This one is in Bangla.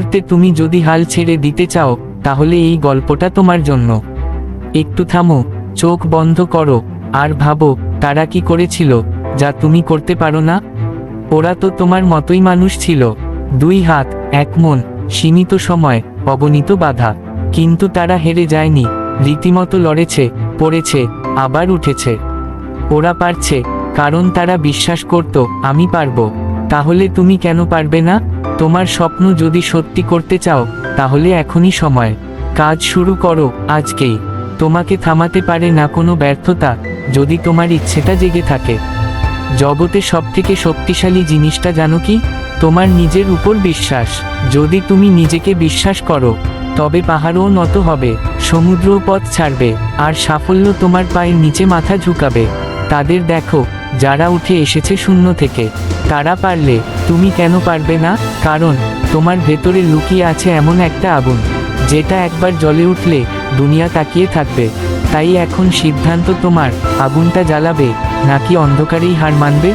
মুহূর্তে তুমি যদি হাল ছেড়ে দিতে চাও, তাহলে এই গল্পটা তোমার জন্য। একটু থামো, চোখ বন্ধ করো, আর ভাবো, তারা কি করেছিল, যা তুমি করতে পারো না? ওরা তো তোমার মতোই মানুষ ছিল। দুই হাত, এক মন, সীমিত সময়, অগণিত বাধা। কিন্তু তারা হেরে যায়নি, রীতিমতো লড়েছে, পড়েছে, আবার উঠেছে। ওরা পারছে, কারণ তারা বিশ্বাস করত, আমি পারব। তাহলে তুমি কেন পারবে না? তোমার স্বপ্ন যদি সত্যি করতে চাও, তাহলে এখনই সময়। কাজ শুরু করো, আজকেই। তোমাকে থামাতে পারে না কোনো ব্যর্থতা, যদি তোমার ইচ্ছেটা জেগে থাকে। জগতে সবথেকে শক্তিশালী জিনিসটা জানো কি? তোমার নিজের উপর বিশ্বাস। যদি তুমি নিজেকে বিশ্বাস করো, তবে পাহাড়ও নত হবে, সমুদ্রও পথ ছাড়বে, আর সাফল্য তোমার পায়ের নিচে মাথা ঝুঁকাবে। তাদের দেখো যারা উঠে এসেছে শূন্য থেকে, তারা পারলে তুমি কেন পারবে না? কারণ তোমার ভেতরে লুকিয়ে আছে এমন একটা আগুন, যেটা একবার জলে উঠলে দুনিয়া তাকিয়ে থাকবে। তাই এখন সিদ্ধান্ত তোমার, আগুনটা জ্বালাবে, নাকি অন্ধকারেই হার মানবে?